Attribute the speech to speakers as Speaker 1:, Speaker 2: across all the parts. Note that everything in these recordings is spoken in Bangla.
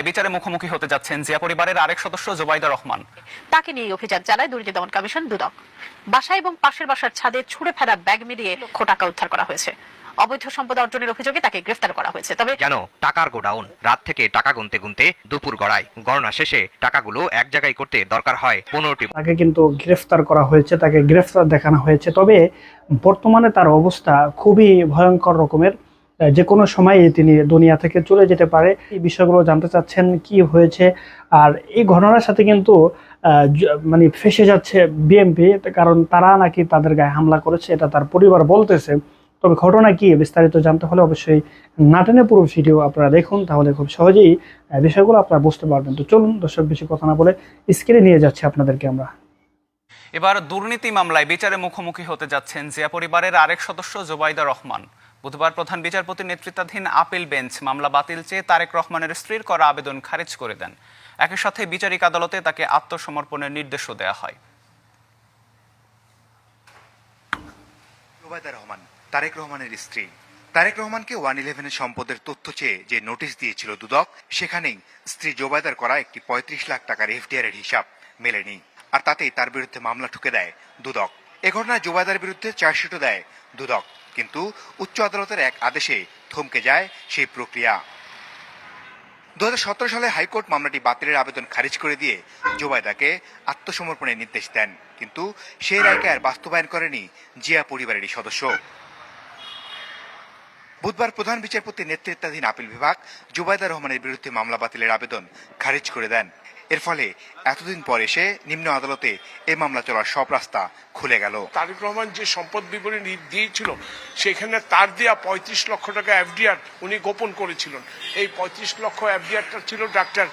Speaker 1: মামলায় বিচারে মুখোমুখি হতে যাচ্ছেন জিয়া পরিবারের আরেক সদস্য জোবাইদা রহমান।
Speaker 2: তাকে নিয়ে অভিযান চালায় দুর্নীতি দমন কমিশন দুদক। বাসা এবং পাশের বাসার ছাদে ছুড়ে ফেলা ব্যাগ মিলিয়ে লক্ষ টাকা উদ্ধার করা হয়েছে। অবৈধ সম্পদ অর্জনের অভিযোগে তাকে গ্রেফতার করা হয়েছে। তবে
Speaker 3: যেন টাকার গোডাউন। রাত থেকে টাকা গুনতে গুনতে দুপুর গড়ায়। গণনা শেষে টাকাগুলো এক জায়গায় করতে দরকার হয় পনেরোটি
Speaker 4: তাকে কিন্তু গ্রেফতার করা হয়েছে তাকে গ্রেফতার দেখানো হয়েছে। তবে বর্তমানে তার অবস্থা খুবই ভয়ঙ্কর রকমের। যে কোনো সময় তিনি দুনিয়া থেকে চলে যেতে পারে। এই বিষয়গুলো জানতে চাচ্ছেন কি হয়েছে। আর এই ঘটনার সাথে কিন্তু মানে ফেসে যাচ্ছে বিএমপি কারণ তারা নাকি তাদের গায়ে হামলা করেছে, এটা তার পরিবার বলতেছে। তবে ঘটনা কি, বিস্তারিত জানতে হলে অবশ্যই নাটেনে পুরো ভিডিও আপনারা দেখুন, তাহলে খুব সহজেই বিষয়গুলো আপনারা বুঝতে পারবেন। তো চলুন, দর্শক, বেশি কথা না বলে স্ক্রিনে নিয়ে যাচ্ছি আপনাদেরকে আমরা।
Speaker 1: এবার দুর্নীতি মামলায় বিচারে মুখোমুখি হতে যাচ্ছেন জিয়া পরিবারের আরেক সদস্য জোবাইদা রহমান। বুধবার প্রধান বিচারপতি নেতৃত্বাধীন আপিল বেঞ্চ মামলা বাতিল চেয়ে তারেক রহমানের স্ত্রীর করা আবেদন খারিজ করে দেন। একই সাথে বিচারিক আদালতে তাকে আত্মসমর্পণের নির্দেশও দেওয়া হয়।
Speaker 5: রহমান, তারেক রহমানের স্ত্রী। তারেক রহমানকে ওয়ান ইলেভেনের সম্পদের তথ্য চেয়ে যে নোটিশ দিয়েছিল দুদক, সেখানেই স্ত্রী জোবায়দার করা একটি পঁয়ত্রিশ লাখ টাকার এফডিআর এর হিসাব মেলেনি, আর তাতেই তার বিরুদ্ধে মামলা ঠুকে দেয় দুদক। এ ঘটনায় জোবায়দার বিরুদ্ধে চার্জশিটও দেয় দুদক। কিন্তু উচ্চ আদালতের এক আদেশে থমকে যায় সেই প্রক্রিয়া। দু হাজার সতেরো সালে হাইকোর্ট মামলাটি বাতিলের আবেদন খারিজ করে দিয়ে জোবায়দাকে আত্মসমর্পণের নির্দেশ দেন। কিন্তু সেই রায়কে আর বাস্তবায়ন করেনি জিয়া পরিবারেরই সদস্য। বুধবার প্রধান বিচারপতির নেতৃত্বাধীন আপিল বিভাগ জুবাইদা রহমানের বিরুদ্ধে মামলা বাতিলের আবেদন খারিজ করে দেন। এর ফলে এতদিন পর এসে নিম্ন আদালতে এ মামলা চলার সব রাস্তা খুলে গেল।
Speaker 6: তারেক রহমান যে সম্পদ বিবরণী দিয়েছিল, সেখানে তার দেয়া পঁয়ত্রিশ লক্ষ টাকা এফডিআর উনি গোপন করেছিলেন। এই পঁয়ত্রিশ লক্ষ এফডিআরটা ছিল ডাক্তার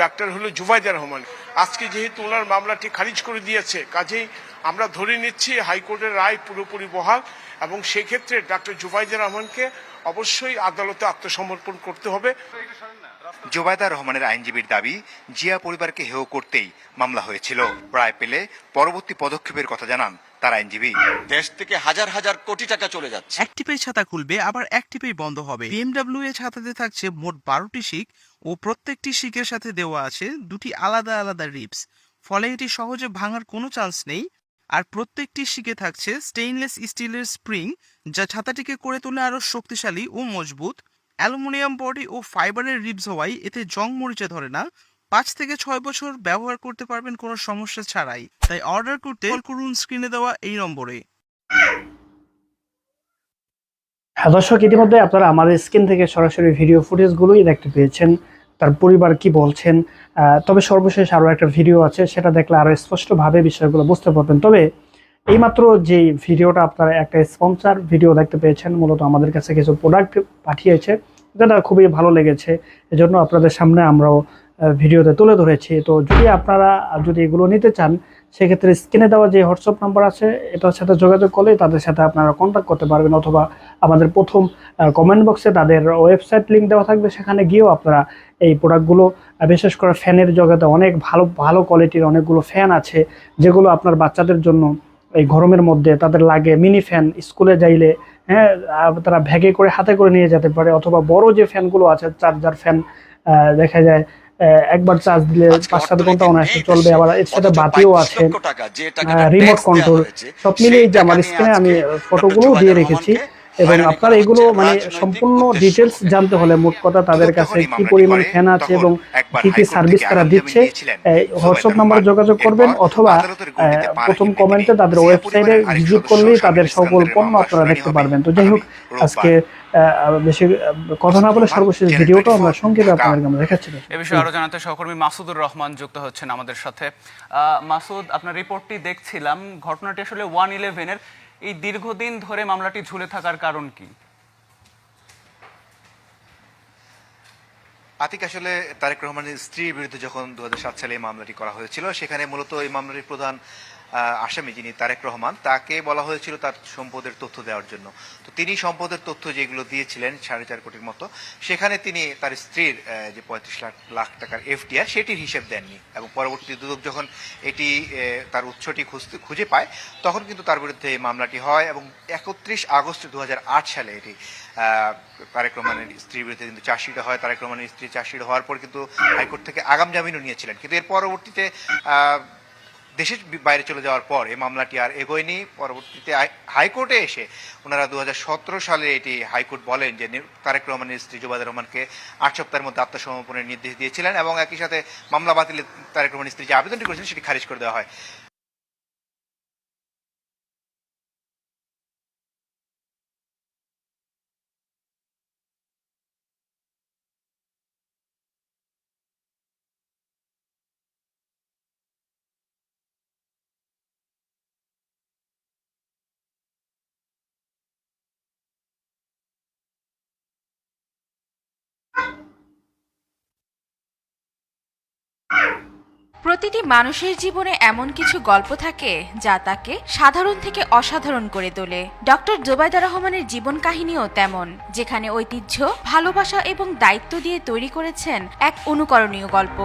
Speaker 6: ডাক্তার হলো জুবাইদা রহমান। আজকে যেহেতু ওনার মামলাটি খারিজ করে দিয়েছে, কাজেই আমরা ধরে নিচ্ছি হাইকোর্টের রায় পুরোপুরি বহাল এবং সেক্ষেত্রে ডাক্তার জুবাইদা রহমানকে অবশ্যই আদালতে আত্মসমর্পণ করতে হবে।
Speaker 5: জোবায়দা রহমানের আইনজীবীর দাবি জিয়া পরিবারকে হেয় করতেই মামলা হয়েছিল। রায় পেলে পরবর্তী পদক্ষেপের কথা জানান তার আইনজীবী।
Speaker 7: দেশ থেকে হাজার হাজার কোটি টাকা চলে যাচ্ছে।
Speaker 8: এক টিপেই ছাতা খুলবে আবার এক টিপেই বন্ধ হবে। বিএমডব্লিউ এ ছাতাতে থাকছে মোট বারোটি শিক ও প্রত্যেকটি শিকের সাথে দেওয়া আছে দুটি আলাদা আলাদা রিপস। ফলে এটি সহজে ভাঙার কোনো চান্স নেই। আর প্রত্যেকটি শিখে থাকছে স্টেইনলেস স্টিলের স্প্রিং যা ছাতাটিকে করে তোলে আরও শক্তিশালী ও মজবুত। অ্যালুমিনিয়াম বডি ও ফাইবারের রিবস হওয়ায় এতে জং মরিচে ধরে না। পাঁচ থেকে ছয় বছর ব্যবহার করতে পারবেন, কোনো সমস্যা ছাড়াই। তাই অর্ডার করতে করুন স্ক্রিনে দেওয়া এই নম্বরে।
Speaker 4: হ্যাঁ দর্শক, ইতিমধ্যে আপনারা আমাদের স্ক্রিন থেকে সরাসরি ভিডিও ফুটেজগুলোই দেখতে পেয়েছেন। তার পরিবার কি বলছেন তবে সর্বশেষ আরও একটা ভিডিও আছে, সেটা দেখলে আরও স্পষ্টভাবে বিষয়গুলো বুঝতে পারবেন। তবে এইমাত্র যে ভিডিওটা আপনারা একটা স্পন্সার ভিডিও দেখতে পেয়েছেন, মূলত আমাদের কাছে কিছু প্রোডাক্ট পাঠিয়েছে, যেটা খুবই ভালো লেগেছে। এজন্য আপনাদের সামনে আমরাও ভিডিওতে তুলে ধরেছি। তো যদি আপনারা, যদি এগুলো নিতে চান সেক্ষেত্রে স্ক্রিনে দেওয়া যে হোয়াটসঅ্যাপ নাম্বার আছে, এটার সাথে যোগাযোগ করলে তাদের সাথে আপনারা কন্ট্যাক্ট করতে পারবেন অথবা আমাদের প্রথম কমেন্ট বক্সে তাদের ওয়েবসাইট লিঙ্ক দেওয়া থাকবে। সেখানে গিয়েও আপনারা এই প্রোডাক্টগুলো বিশেষ করে ফ্যানের জগতে অনেক ভালো ভালো কোয়ালিটির অনেকগুলো ফ্যান আছে, যেগুলো আপনার বাচ্চাদের জন্য এই গরমের মধ্যে তাদের লাগে। মিনি ফ্যান স্কুলে যাইলে হ্যাঁ তারা ভ্যাগে করে হাতে করে নিয়ে যেতে পারে, অথবা বড় যে ফ্যানগুলো আছে চার্জার ফ্যান দেখা যায় একবার চার্জ দিলে পাঁচ সাত
Speaker 7: ঘণ্টা
Speaker 4: অনায়াসে চলবে আবার এর সাথে বাতিও আছে। রিমোট কন্ট্রোল সব মিলিয়ে যে আমার স্ক্রিনে আমি ফটোগুলো দিয়ে রেখেছি। এবং আপনারা এগুলো মানে সম্পূর্ণ ডিটেলস জানতে হলে মোট কথা তাদের কাছে কি পরিমাণ ফ্যান আছে এবং কি কি সার্ভিস তারা দিচ্ছে হোয়াটসঅ্যাপ নাম্বারে যোগাযোগ করবেন অথবা প্রথম কমেন্টে তাদের ওয়েবসাইটে ভিজিট করলেই তাদের সকল পণ্য আপনারা দেখতে পারবেন। তো যাই হোক আজকে আহ, বেশি কথা না বলে সর্বশেষ ভিডিওটা আমরা সংক্ষেপে আমরা দেখাচ্ছি
Speaker 1: এ বিষয়ে আরও জানাতে সহকর্মী মাসুদুর রহমান যুক্ত হচ্ছেন আমাদের সাথে। আহ, মাসুদ আপনার রিপোর্টটি দেখছিলাম। ঘটনাটি আসলে ওয়ান ইলেভেনের এই দীর্ঘদিন ধরে মামলাটি ঝুলে থাকার কারণ কি?
Speaker 5: আতিক, আসলে তারেক রহমানের স্ত্রীর বিরুদ্ধে যখন দু হাজার সাত সালে এই মামলাটি করা হয়েছিল, সেখানে মূলত এই মামলাটির প্রধান আসামি যিনি তারেক রহমান, তাকে বলা হয়েছিল তার সম্পদের তথ্য দেওয়ার জন্য। তো তিনি সম্পদের তথ্য যেগুলো দিয়েছিলেন, সাড়ে চার কোটির মতো, সেখানে তিনি তার স্ত্রীর যে পঁয়ত্রিশ লাখ লাখ টাকার এফডিআর, সেটির হিসেব দেননি। এবং পরবর্তী দুদক যখন এটি তার উৎসটি খুঁজে পায়, তখন কিন্তু তার বিরুদ্ধে এই মামলাটি হয় এবং একত্রিশ আগস্ট দু হাজার আট সালে এটি তারেক রহমানের স্ত্রীর বিরুদ্ধে কিন্তু চার্জশিট হয়। তারেক রহমানের স্ত্রী চার্জশিট হওয়ার পর কিন্তু হাইকোর্ট থেকে আগাম জামিনও নিয়েছিলেন। কিন্তু এর পরবর্তীতে দেশের বাইরে চলে যাওয়ার পর এই মামলাটি আর এগোয়নি। পরবর্তীতে হাইকোর্টে এসে ওনারা দু হাজার সতেরো সালে এটি হাইকোর্ট বলেন যে তারেক রহমানের স্ত্রী জুবাদের রহমানকে আট সপ্তাহের মধ্যে আত্মসমর্পণের নির্দেশ দিয়েছিলেন এবং একই সাথে মামলা বাতিলে তারেক রহমানের স্ত্রী যে আবেদনটি করেছিলেন সেটি খারিজ করে দেওয়া হয়।
Speaker 9: প্রতিটি মানুষের জীবনে এমন কিছু গল্প থাকে যা তাকে সাধারণ থেকে অসাধারণ করে তোলে। ডক্টর জোবায়দা রহমানের জীবন কাহিনীও তেমন, যেখানে ঐতিহ্য, ভালোবাসা এবং দায়িত্ব দিয়ে তৈরি করেছেন এক অনুকরণীয় গল্প।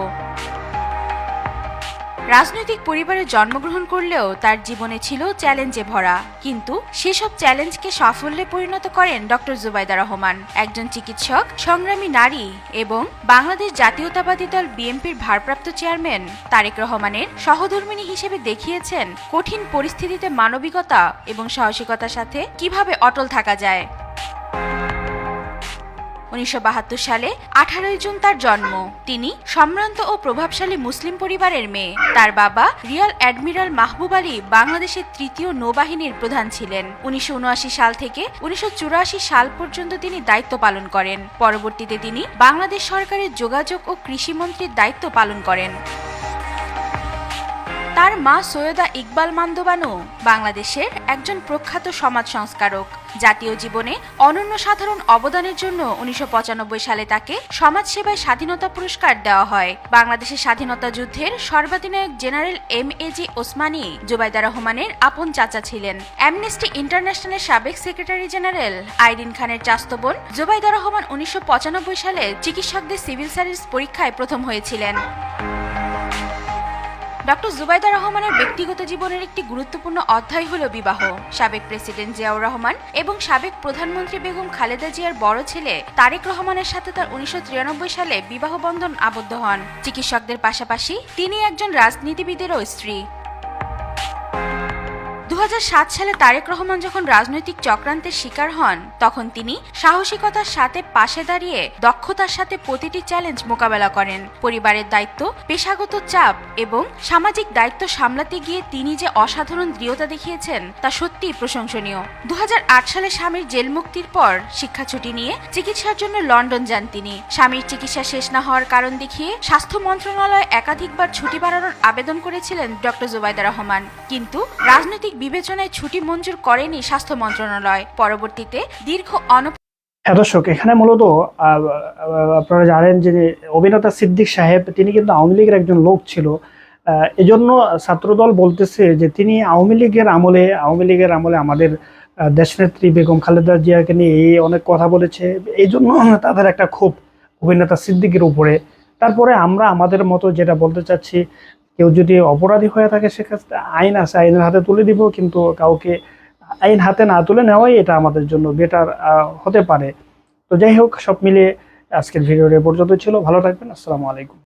Speaker 9: রাজনৈতিক পরিবারে জন্মগ্রহণ করলেও তার জীবনে ছিল চ্যালেঞ্জে ভরা। কিন্তু সেসব চ্যালেঞ্জকে সাফল্যে পরিণত করেন ডক্টর জুবাইদা রহমান। একজন চিকিৎসক, সংগ্রামী নারী এবং বাংলাদেশ জাতীয়তাবাদী দল বিএনপির ভারপ্রাপ্ত চেয়ারম্যান তারেক রহমানের সহধর্মিনী হিসেবে দেখিয়েছেন কঠিন পরিস্থিতিতে মানবিকতা এবং সাহসিকতার সাথে কীভাবে অটল থাকা যায়। উনিশশো বাহাত্তর সালে আঠারোই জুন তার জন্ম। তিনি সম্ভ্রান্ত ও প্রভাবশালী মুসলিম পরিবারের মেয়ে। তার বাবা রিয়াল অ্যাডমিরাল মাহবুব আলী বাংলাদেশের তৃতীয় নৌবাহিনীর প্রধান ছিলেন। উনিশশো উনআশি সাল থেকে উনিশশো চুরাশি সাল পর্যন্ত তিনি দায়িত্ব পালন করেন। পরবর্তীতে তিনি বাংলাদেশ সরকারের যোগাযোগ ও কৃষিমন্ত্রীর দায়িত্ব পালন করেন। তার মা সৈয়দা ইকবাল মান্দবানু বাংলাদেশের একজন প্রখ্যাত সমাজ সংস্কারক। জাতীয় জীবনে অনন্য সাধারণ অবদানের জন্য উনিশশো পঁচানব্বই সালে তাকে সমাজসেবায় স্বাধীনতা পুরস্কার দেওয়া হয়। বাংলাদেশের স্বাধীনতা যুদ্ধের সর্বাধিনায়ক general M A G Osmani Zubaida রহমানের আপন চাচা ছিলেন। অ্যামনেস্টি ইন্টারন্যাশনালের সাবেক সেক্রেটারি জেনারেল আইরিন খানের চাস্ত বোন জুবাইদা রহমান উনিশশো পঁচানব্বই সালে চিকিৎসকদের সিভিল সার্ভিস পরীক্ষায় প্রথম হয়েছিলেন। ডক্টর জুবাইদা রহমানের ব্যক্তিগত জীবনের একটি গুরুত্বপূর্ণ অধ্যায় হল বিবাহ। সাবেক প্রেসিডেন্ট জিয়াউর রহমান এবং সাবেক প্রধানমন্ত্রী বেগম খালেদা জিয়ার বড় ছেলে তারেক রহমানের সাথে তার উনিশশো তিরানব্বই সালে বিবাহ বন্ধন আবদ্ধ হন। চিকিৎসকদের পাশাপাশি তিনি একজন রাজনীতিবিদেরও স্ত্রী। সালে তারেক রহমান যখন রাজনৈতিক চক্রান্তের শিকার হন, তখন তিনি সাহসিকতার সাথে পাশে দাঁড়িয়ে দক্ষতার সাথে প্রতিটি চ্যালেঞ্জ মোকাবেলা করেন। পরিবারের দায়িত্ব, পেশাগত চাপ এবং সামাজিক দায়িত্ব সামলাতে গিয়ে তিনি যে অসাধারণ দৃঢ়তা দেখিয়েছেন, তা সত্যিই প্রশংসনীয়। দু হাজার আট সালে স্বামীর জেল মুক্তির পর শিক্ষা ছুটি নিয়ে চিকিৎসার জন্য লন্ডন যান তিনি। স্বামীর চিকিৎসা শেষ না হওয়ার কারণ দেখিয়ে স্বাস্থ্য মন্ত্রণালয় একাধিকবার ছুটি বাড়ানোর আবেদন করেছিলেন ডক্টর জুবাইদা রহমান। কিন্তু রাজনৈতিক বিবেচনায় ছুটি মঞ্জুর করেনি স্বাস্থ্য মন্ত্রণালয়। পরবর্তীতে দীর্ঘ অন
Speaker 4: হ্যাঁ দর্শক, এখানে মূলত আপনারা জানেন যে অভিনেতা সিদ্দিক সাহেব, তিনি কিন্তু আওয়ামী লীগের একজন লোক ছিল। এজন্য ছাত্রদল বলতেছে যে তিনি আওয়ামী লীগের আমলে, আওয়ামী লীগের আমলে আমাদের দেশনেত্রী বেগম খালেদা জিয়াকে নিয়ে এই অনেক কথা বলেছে। এই জন্য তাদের একটা ক্ষোভ অভিনেতা সিদ্দিকের উপরে। তারপরে আমরা আমাদের মতো যেটা বলতে চাচ্ছি কেউ যদি অপরাধী হয়ে থাকে, সেক্ষেত্রে আইন আছে, আইনের হাতে তুলে দিব, কিন্তু কাউকে আইন হাতে না তুলে নেওয়াই এটা আমাদের জন্য বেটার হতে পারে। তো যাই হোক, সব মিলিয়ে আজকের ভিডিওটা পর্যন্ত ছিল। ভালো থাকবেন, আসসালামু আলাইকুম।